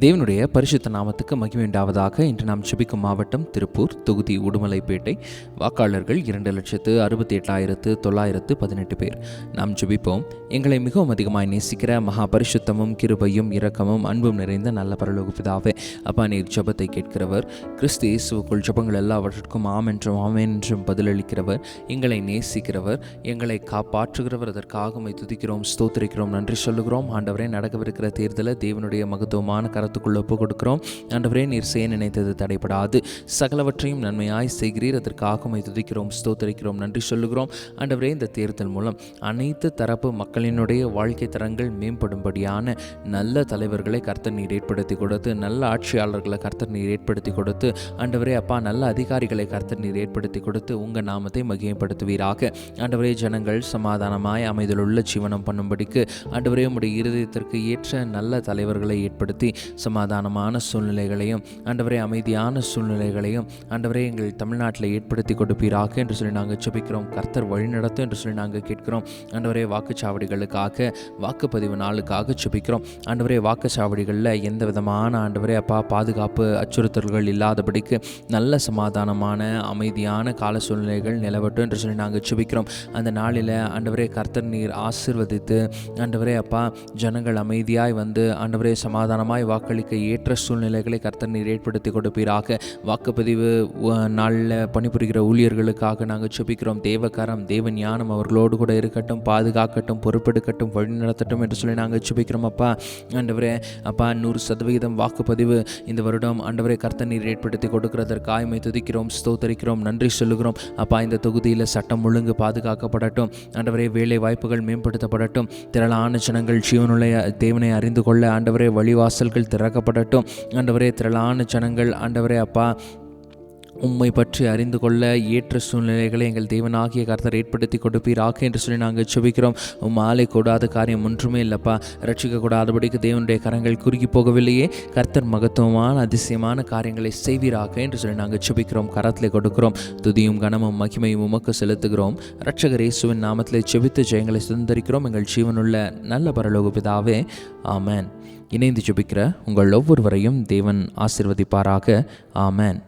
தேவனுடைய பரிசுத்த நாமத்துக்கு மகிமையுண்டாவதாக இன்று நாம் ஜெபிக்கும் மாவட்டம் திருப்பூர் தொகுதி உடுமலைப்பேட்டை. வாக்காளர்கள் இரண்டு லட்சத்து அறுபத்தி எட்டாயிரத்து தொள்ளாயிரத்து பதினெட்டு பேர். நாம் ஜெபிப்போம். எங்களை மிகவும் அதிகமாய் நேசிக்கிற மகா பரிசுத்தமும் கிருபையும் இரக்கமும் அன்பும் நிறைந்த நல்ல பரலோக பிதாவே அப்பா நீர் ஜபத்தை கேட்கிறவர். கிறிஸ்து இயேசுக்குள் ஜெபங்கள் எல்லாவற்றிற்கும் ஆம் என்றும் ஆமேன் என்றும் பதிலளிக்கிறவர். எங்களை நேசிக்கிறவர் எங்களை காப்பாற்றுகிறவர். அதற்காக துதிக்கிறோம் ஸ்தோத்திரிக்கிறோம் நன்றி சொல்லுகிறோம். ஆண்டவரே நடக்கவிருக்கிற தேர்தலை தேவனுடைய மகத்துவமான கரத்துக்குள்ள ஒப்பு கொடுக்கிறோம் ஆண்டவரே நீர் செய்ய நினைத்தது தடைபடாது. சகலவற்றையும் நன்மையாய் செய்கிறீர். அதற்காக ஆகமை துதிக்கிறோம் ஸ்தோத்தரிக்கிறோம் நன்றி சொல்லுகிறோம். ஆண்டவரே இந்த தேர்தல் மூலம் அனைத்து தரப்பு மக்களினுடைய வாழ்க்கை தரங்கள் மேம்படும்படியான நல்ல தலைவர்களை கர்த்தர் நீர் ஏற்படுத்தி கொடுத்து நல்ல ஆட்சியாளர்களை கர்த்தர் நீர் ஏற்படுத்தி கொடுத்து ஆண்டவரே அப்பா நல்ல அதிகாரிகளை கர்த்தர் நீர் ஏற்படுத்தி கொடுத்து உங்கள் நாமத்தை மகிமைப்படுத்துவீராக. ஆண்டவரே ஜனங்கள் சமாதானமாய் அமைதலுள்ள ஜீவனம் பண்ணும்படிக்கு ஆண்டவரே உம்முடைய இருதயத்திற்கு ஏற்ற நல்ல தலைவர்களை ஏற்படுத்தி சமாதானமான சூழ்நிலைகளையும் ஆண்டவரே அமைதியான சூழ்நிலைகளையும் ஆண்டவரே எங்கள் தமிழ்நாட்டில் ஏற்படுத்தி கொடுப்பீராக என்று சொல்லி நாங்கள் ஜெபிக்கிறோம். கர்த்தர் வழிநடத்தும் என்று சொல்லி நாங்கள் கேட்கிறோம். ஆண்டவரே வாக்குச்சாவடிகளுக்காக வாக்குப்பதிவு நாளுக்காக ஜெபிக்கிறோம். ஆண்டவரே வாக்குச்சாவடிகளில் எந்த விதமான ஆண்டவரே அப்பா பாதுகாப்பு அச்சுறுத்தல்கள் இல்லாதபடிக்கு நல்ல சமாதானமான அமைதியான கால சூழ்நிலைகள் நிலவட்டும் என்று சொல்லி நாங்கள் சுபிக்கிறோம் அந்த நாளில் ஆண்டவரே கர்த்தர் நீர் ஆசிர்வதித்து ஆண்டவரே அப்பா ஜனங்கள் அமைதியாய் வந்து ஆண்டவரே சமாதானமாய் வாக்கு வாக்களிக்க ஏற்ற சூழ்நிலைகளை கர்த்தர் நீர் ஏற்படுத்தி கொடுப்பீராக. வாக்குப்பதிவு நாளில் பணிபுரிகிற ஊழியர்களுக்காக நாங்கள் சுபிக்கிறோம் தேவகாரம் தேவ ஞானம் அவர்களோடு கூட இருக்கட்டும் பாதுகாக்கட்டும் பொறுப்பெடுக்கட்டும் வழிநடத்தட்டும் என்று சொல்லி நாங்கள் சுபிக்கிறோம் அப்பா. ஆண்டவரே அப்பா நூறு சதவிகிதம் வாக்குப்பதிவு இந்த வருடம் ஆண்டவரே கர்த்தர் நீர் ஏற்படுத்தி கொடுக்கிறதற்காக மை துதிக்கிறோம் ஸ்தோத்தரிக்கிறோம் நன்றி சொல்லுகிறோம். அப்பா இந்த தொகுதியில் சட்டம் ஒழுங்கு பாதுகாக்கப்படட்டும். ஆண்டவரே வேலை வாய்ப்புகள் மேம்படுத்தப்படட்டும். திரளான ஜனங்கள் ஜீவனுள்ள தேவனை அறிந்து கொள்ள ஆண்டவரே வழிவாசல்கள் திறக்கப்படட்டும். ஆண்டவரே திரளான ஜனங்கள் ஆண்டவரே அப்பா உம்மை பற்றி அறிந்து கொள்ள ஏற்ற சூழ்நிலைகளை எங்கள் தேவனாகிய கர்த்தர் ஏற்படுத்தி கொடுப்பீராக என்று சொல்லி நாங்கள் செபிக்கிறோம் உம் ஆலை கூடாத காரியம் ஒன்றுமே இல்லைப்பா. ரட்சிக்கக்கூடாதபடிக்கு தேவனுடைய கரங்கள் குறுகி போகவில்லையே. கர்த்தர் மகத்துவமான அதிசயமான காரியங்களை செய்வீராக என்று சொல்லி நாங்கள் செபிக்கிறோம் கரத்தில் கொடுக்கிறோம். துதியும் கனமும் மகிமையும் உமக்கு செலுத்துகிறோம். ரட்சகர் இயேசுவின் நாமத்திலே செபித்து ஜெயங்களை சுதந்திரிக்கிறோம். எங்கள் ஜீவனுள்ள நல்ல பரலோக பிதாவே. ஆமேன். இணைந்து ஜெபிக்கிற உங்கள் ஒவ்வொருவரையும் தேவன் ஆசிர்வதிப்பாராக. ஆமேன்.